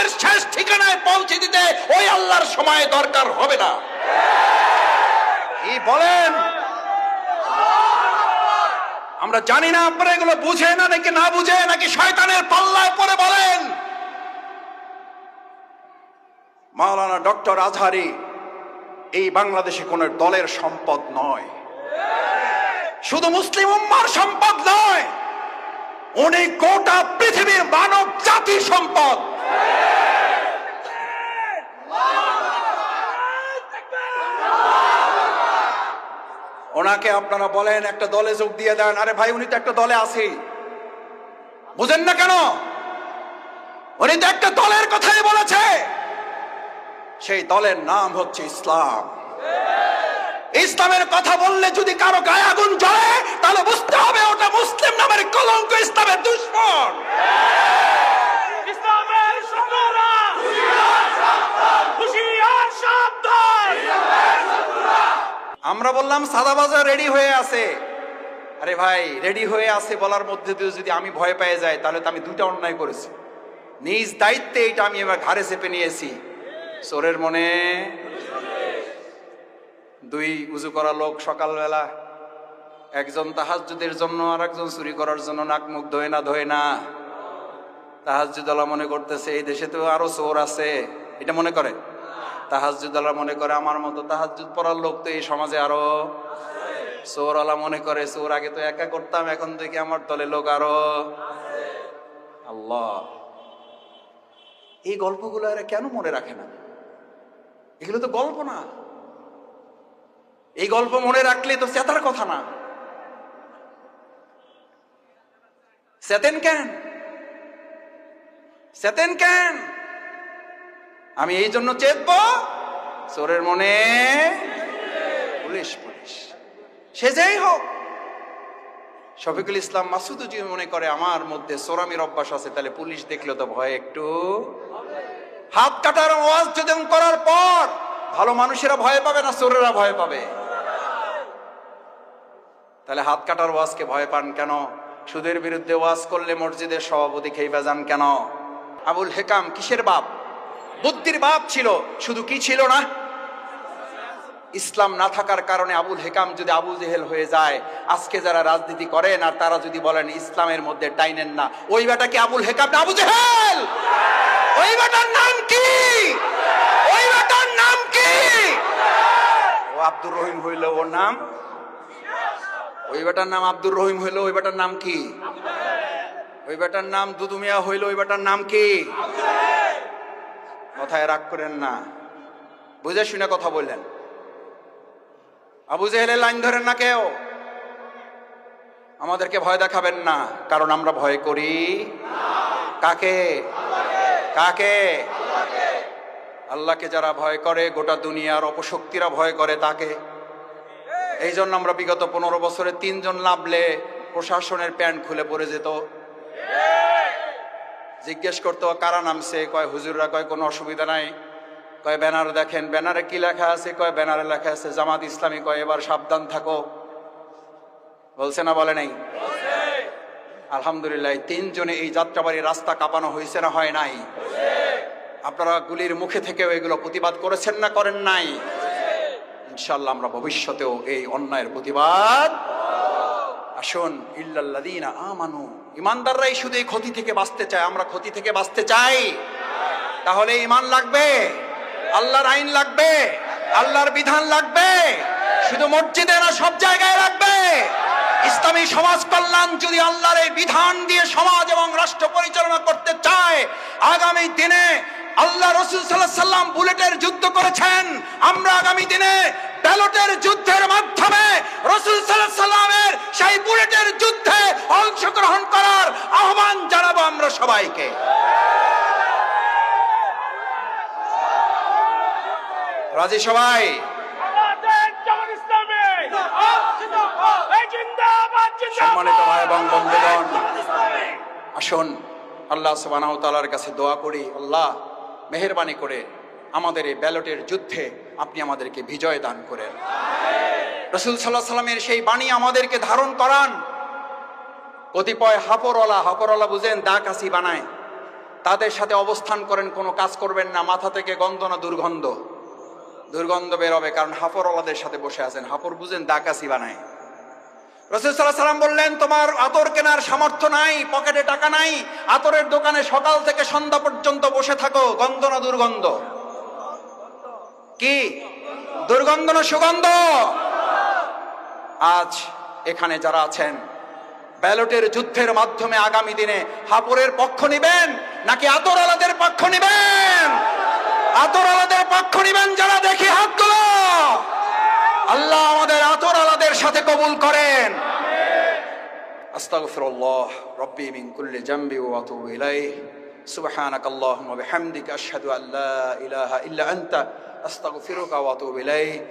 জীবনের শেষ ঠিকানায় পৌঁছে দিতে ওই আল্লাহর সময় দরকার হবে না। কি বলেন? আমরা জানি না আপনারা এগুলো বুঝে না নাকি না বুঝে নাকি শয়তানের পাল্লায় পরে বলেন? মাওলানা ডক্টর আজহারি, এই বাংলাদেশে কোন দলের সম্পদ নয়। শুধু মুসলিম উম্মার সম্পদ নয় উনি গোটা পৃথিবীর মানব জাতির সম্পদ। ওনাকে আপনারা বলেন, একটা দলে যোগ দিয়ে দেন। আরে ভাই, উনি তো একটা দলে আছেই। বুঝেন না কেন? উনি তো একটা দলের কথাই বলেছে। সেই দলের নাম হচ্ছে ইসলাম। ইসলামের কথা বললে যদি কারও গায়ে আগুন জ্বলে, তাহলে বুঝতে হবে ওটা মুসলিম নামের কলঙ্ক ইসলামের দুশ্মন ইসলামের শত্রুরা হুশিয়ার সাবধান আমরা বললাম, সাদাবাজার রেডি হয়ে আছে। আরে ভাই রেডি হয়ে আছে বলার মধ্যে দিয়ে যদি আমি ভয় পেয়ে যাই, তাহলে তো আমি দুইটা অন্যায় করেছি। নিজ দায়িত্বে এটা আমি এবার ঘাড়ে চেপে নিয়েছি। চোরের মনে দুই উজু করা লোক সকালবেলা, একজন তাহাজুদের জন্য আর একজন চুরি করার জন্য নাক মুখ ধোয় না ধোয় না। তাহাজুদলা মনে করতেছে, এই দেশে তো আরও চোর আছে। এটা মনে করে? তাহাজুদলা মনে করে, আমার মতো তাহাজুদ পড়ার লোক তো এই সমাজে আরও চোরওয়ালা মনে করে, চোর আগে তো একা করতাম, এখন দেখি আমার দলে লোক আরও আল্লাহ। এই গল্পগুলো এরা কেন মনে রাখে না? এগুলো তো গল্প না। এই গল্প মনে রাখলে তো চেতার কথা না। চেতেন কেন? চেতেন কেন? আমি এই জন্য চেতব, চোরের মনে পুলিশ পুলিশ। সে যেই হোক, শফিকুল ইসলাম মাসুদ যদি মনে করে, আমার মধ্যে সোরামির অভ্যাস আছে, তাহলে পুলিশ দেখলে তো ভয় একটু। হাত কাটার ওয়াজ যদি করার পর, ভালো মানুষেরা ভয় পাবে না চোরেরা ভয় পাবে? তাহলে হাত কাটার ওয়াজকে ভয় পান কেন? সুদের বিরুদ্ধে ওয়াজ করলে মসজিদের সভাপতি খেয়ে যান কেন? আবুল হেকাম, কিসের বাপ? বুদ্ধির বাপ ছিল, শুধু কি ছিল না? ইসলাম না থাকার কারণে আবুল হেকাম যদি আবু জেহেল হয়ে যায়, আজকে যারা রাজনীতি করেন আর তারা যদি বলেন ইসলামের মধ্যে টাইনেন না, ওই বেটা কি আবুল হেকাম না, আবু জেহেল! ওই বেটার নাম কি? ওই বেটার নাম কি? ও আব্দুর রহিম হইল ওর নাম? ওই বেটার নাম আব্দুর রহিম হইল, ওই বেটার নাম কি? ওই বেটার নাম দুদুমিয়া হইল, ওই বেটার নাম কি? কথায় রাগ করেন না। বুঝে শুনে কথা বললেন। আবু জেহেলের লাইন ধরেন না কেউ। আমাদেরকে ভয় দেখাবেন না, কারণ আমরা ভয় করি। কাকে? কাকে? আল্লাহকে যারা ভয় করে, গোটা দুনিয়ার অপশক্তিরা ভয় করে তাকে। এই জন্য আমরা বিগত পনেরো বছরে তিনজন লাভলে প্রশাসনের প্যান্ট খুলে পড়ে যেত। জিজ্ঞেস করতো, কারা নামছে? কয়, হুজুররা। কয়, কোনো অসুবিধা নাই। কয়, ব্যানার দেখেন। ব্যানারে কি লেখা আছে? কয়, ব্যানারে লেখা আছে, জামাত ইসলামী। কয়, এবার সাবধান থাকো। বলছে না, বলে নাই? আলহামদুলিল্লাহ, তিনজনে এই যাত্রাবাড়ির রাস্তা কাঁপানো হয়েছে না হয় নাই? আপনারা গুলির মুখে থেকেও এগুলো প্রতিবাদ করেছেন না করেন নাই? ইনশাল্লাহ আমরা ভবিষ্যতেও এই অন্যায়ের প্রতিবাদ আসুন ইল্লাল্লাদিনা আমানু। ইমানদাররাই শুধু এই ক্ষতি থেকে বাঁচতে চায়, আমরা ক্ষতি থেকে বাঁচতে চাই। তাহলে ইমান লাগবে? আল্লাহর আইন লাগবে? আল্লাহর বিধান লাগবে? শুধু মসজিদে না, সব জায়গায় লাগবে? ইসলামী সমাজ কল্যাণ যদি আল্লাহর এই বিধান দিয়ে সমাজ এবং রাষ্ট্র পরিচালনা করতে চায়, আগামী দিনে আল্লাহ রসুল সাল্লাম বুলেটের যুদ্ধ করেছেন। আমরা আগামী দিনে ব্যালটের যুদ্ধের সবাইকে। রাজি সবাই? সম্মানিত ভাই এবং বন্ধুগণ, আসুন আল্লাহ ওয়া কাছে দোয়া করি। আল্লাহ, মেহেরবানি করে আমাদের এই ব্যালটের যুদ্ধে আপনি আমাদেরকে বিজয় দান করেন। রসুল সাল্লাহ সাল্লামের সেই বাণী আমাদেরকে ধারণ করান। কতিপয় হাপরওয়ালা হাপরওয়ালা বুঝেন দা কাশি বানায়। তাদের সাথে অবস্থান করেন, কোনো কাজ করবেন না, মাথা থেকে গন্ধ না দুর্গন্ধ। দুর্গন্ধ বেরোবে কারণ হাফরওয়ালাদের সাথে বসে আছেন। হাফর বুঝেন দাকাসি বানায়। রসুল সাল্লাহ সাল্লাম বললেন, তোমার আতর কেনার সামর্থ্য নাই, পকেটে টাকা নাই, আতরের দোকানে সকাল থেকে সন্ধ্যা পর্যন্ত বসে থাকো, গন্ধ না দুর্গন্ধ? কি? দুর্গন্ধ না সুগন্ধ? আজ এখানে যারা আছেন ব্যালটের যুদ্ধের মাধ্যমে আগামী দিনে হাপুরের পক্ষ নিবেন নাকি আতর আলাদের পক্ষ নিবেন আতর আলাদের পক্ষ নিবেন যারা দেখি হাত তুলো আল্লাহ আমাদের আতর আলাদের সাথে কবুল করেন أستغفر الله ربي من كل ذنب وأتوب إليه سبحانك اللهم وبحمدك أشهد أن لا إله إلا أنت أستغفرك وأتوب إليه